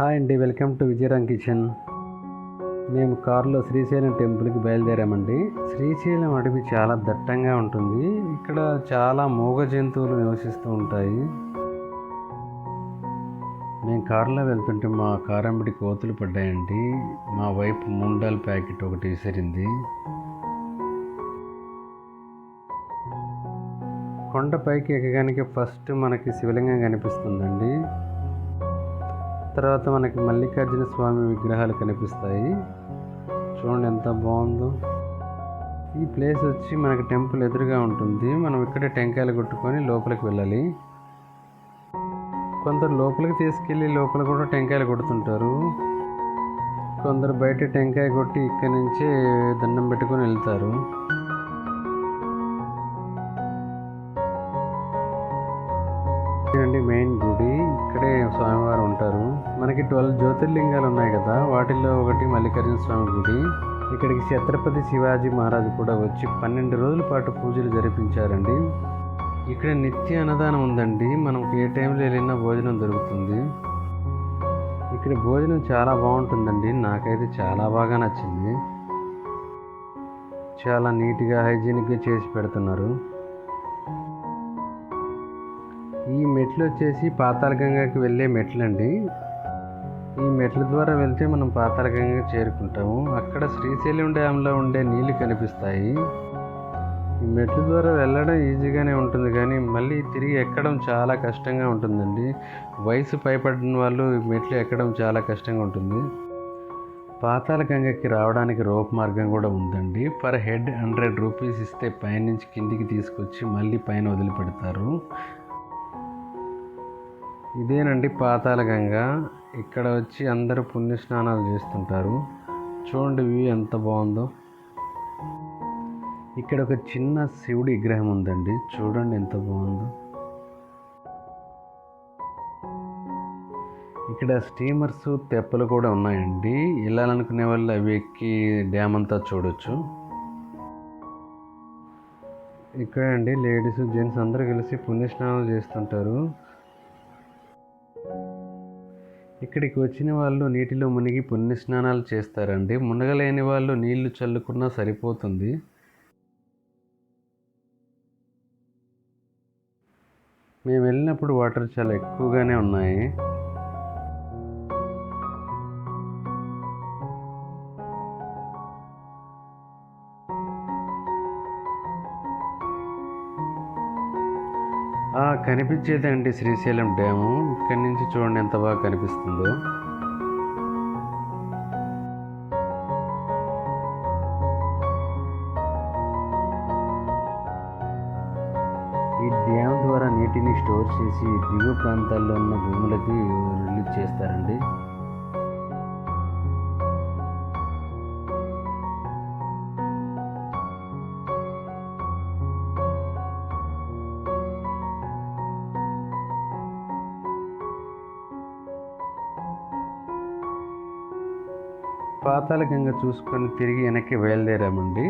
Hi అండి welcome to Vijayaram kitchen. మేము కారులో శ్రీశైలం టెంపుల్కి బయలుదేరామండి. శ్రీశైలం అడవి చాలా దట్టంగా ఉంటుంది. ఇక్కడ చాలా మూగ జంతువులు నివసిస్తూ ఉంటాయి. మేము కారులో వెళ్తుంటే మా కారంబడి కోతులు పడ్డాయండి. మా వైపు ముండాల్ ప్యాకెట్ ఒకటి విసిరింది. కొండ పైకి ఎక్కగానికి ఫస్ట్ మనకి శివలింగం కనిపిస్తుందండి. తర్వాత మనకి మల్లికార్జున స్వామి విగ్రహాలు కనిపిస్తాయి. చూడండి ఎంత బాగుందో. ఈ ప్లేస్ వచ్చి మనకి టెంపుల్ ఎదురుగా ఉంటుంది. మనం ఇక్కడే టెంకాయలు కొట్టుకొని లోపలికి వెళ్ళాలి. కొందరు లోపలికి తీసుకెళ్ళి లోపల కూడా టెంకాయలు కొడుతుంటారు. కొందరు బయట టెంకాయ కొట్టి ఇక్కడి నుంచే దండం పెట్టుకొని వెళ్తారు. ఇదండి మెయిన్ గుడి. ఇక్కడే స్వామివారు ఉంటారు. మనకి ట్వెల్వ్ జ్యోతిర్లింగాలు ఉన్నాయి కదా వాటిల్లో ఒకటి మల్లికార్జున స్వామి గుడి. ఇక్కడికి ఛత్రపతి శివాజీ మహారాజు కూడా వచ్చి పన్నెండు రోజుల పాటు పూజలు జరిపించారండి. ఇక్కడ నిత్య అన్నదానం ఉందండి. మనం ఏ టైంలో వెళ్ళినా భోజనం దొరుకుతుంది. ఇక్కడ భోజనం చాలా బాగుంటుందండి. నాకైతే చాలా బాగా నచ్చింది. చాలా నీట్గా హైజీనిక్గా చేసి పెడుతున్నారు. ఈ మెట్లు వచ్చేసి పాతాళగంగాకి వెళ్ళే మెట్లు అండి ఈ మెట్ల ద్వారా వెళ్తే మనం పాతాళగంగా చేరుకుంటాము. అక్కడ శ్రీశైలం డ్యాంలో ఉండే నీళ్ళు కనిపిస్తాయి. ఈ మెట్ల ద్వారా వెళ్ళడం ఈజీగానే ఉంటుంది కానీ మళ్ళీ తిరిగి ఎక్కడం చాలా కష్టంగా ఉంటుందండి. వయసు పైపడిన వాళ్ళు ఈ మెట్లు ఎక్కడం చాలా కష్టంగా ఉంటుంది. పాతాళ గంగకి రావడానికి రోప్ మార్గం కూడా ఉందండి. పర్ హెడ్ హండ్రెడ్ రూపీస్ ఇస్తే పైనుంచి కిందికి తీసుకొచ్చి మళ్ళీ పైన వదిలిపెడతారు. ఇదేనండి పాతాల గంగ. ఇక్కడ వచ్చి అందరూ పుణ్య స్నానాలు చేస్తుంటారు. చూడండి వ్యూ ఎంత బాగుందో. ఇక్కడ ఒక చిన్న శివుడి విగ్రహం ఉందండి. చూడండి ఎంత బాగుందో. ఇక్కడ స్టీమర్స్ తెప్పలు కూడా ఉన్నాయండి. వెళ్ళాలనుకునే వాళ్ళు అవి ఎక్కి డ్యామ్ అంతా చూడొచ్చు. ఇక్కడ అండి లేడీస్ జెంట్స్ అందరూ కలిసి పుణ్యస్నానాలు చేస్తుంటారు. ఇక్కడికి వచ్చిన వాళ్ళు నీటిలో మునిగి పుణ్యస్నానాలు చేస్తారండి. మునగలేని వాళ్ళు నీళ్ళు చల్లుకున్నా సరిపోతుంది. మేము వెళ్ళినప్పుడు వాటర్ చాలా ఎక్కువగానే ఉన్నాయి. కనిపించేదండి శ్రీశైలం డ్యాము. ఇక్కడి నుంచి చూడండి ఎంత బాగా కనిపిస్తుందో. ఈ డ్యామ్ ద్వారా నీటిని స్టోర్ చేసి దిగువ ప్రాంతాల్లో ఉన్న భూములకి పాతాళ గంగ చూసుకొని తిరిగి వెనక్కి బయలుదేరామండి.